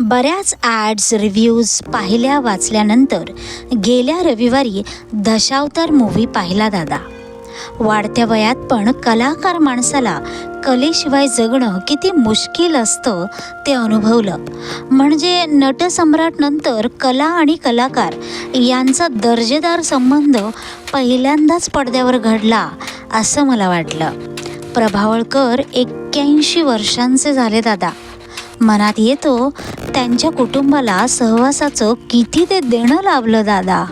बऱ्याच ads reviews पाहिल्या वाचल्यानंतर गेल्या रविवारी दशावतार मूवी पाहिला दादा. वाढत्या वयात पण कलाकार माणसाला कलेशिवाय जगणं किती मुश्किल असतं ते अनुभवलं. म्हणजे नटसम्राटनंतर कला आणि कलाकार यांचा दर्जेदार संबंध पहिल्यांदाच पडद्यावर घडला असं मला वाटलं. प्रभावळकर एक्क्याऐंशी वर्षांचे झाले दादा. मनात येतो त्यांच्या कुटुंबाला सहवासाचं किती ते देणं लाभलं दादा?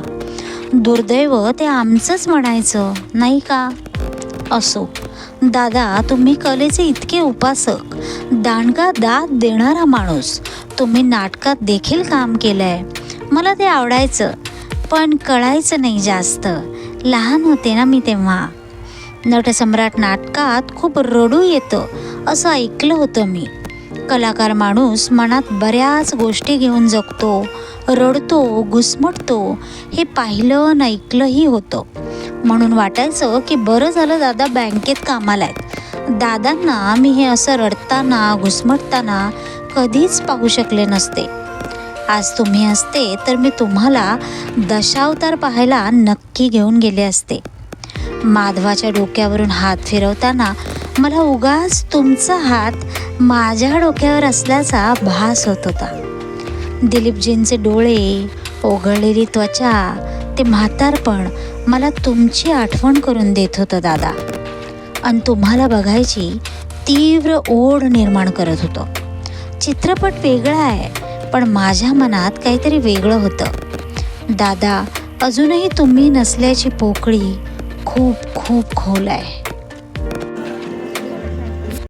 दुर्दैव ते आमचंच म्हणायचं नाही का? असो. दादा तुम्ही कलेचे इतके उपासक. दांडगा दाद देणारा माणूस. तुम्ही नाटकात देखील काम केलंय. मला ते आवडायचं पण कळायचं नाही जास्त. लहान होते ना मी तेव्हा. नटसम्राट नाटकात खूप रडू येतं असं ऐकलं होतं मी. कलाकार माणूस मनात बऱ्याच गोष्टी घेऊन जगतो रडतो घुसमटतो हे पाहिलं ऐकलंही होतं. म्हणून वाटायचं की बरं झालं दादा बँकेत कामाला आहेत. दादांना मी हे असं रडताना घुसमटताना कधीच पाहू शकले नसते. आज तुम्ही असते तर मी तुम्हाला दशावतार पाहायला नक्की घेऊन गेले असते. माधवाच्या डोक्यावरून हात फिरवताना मला उगाच तुमचा हात माझ्या डोक्यावर असल्याचा भास होत होता. दिलीपजींचे डोळे ओघळलेली त्वचा ते म्हातारपण मला तुमची आठवण करून देत होतं दादा. आणि तुम्हाला बघायची तीव्र ओढ निर्माण करत होतो. चित्रपट वेगळा आहे पण माझ्या मनात काहीतरी वेगळं होतं. दादा अजूनही तुम्ही नसल्याची पोकळी खूप खूप खोल आहे.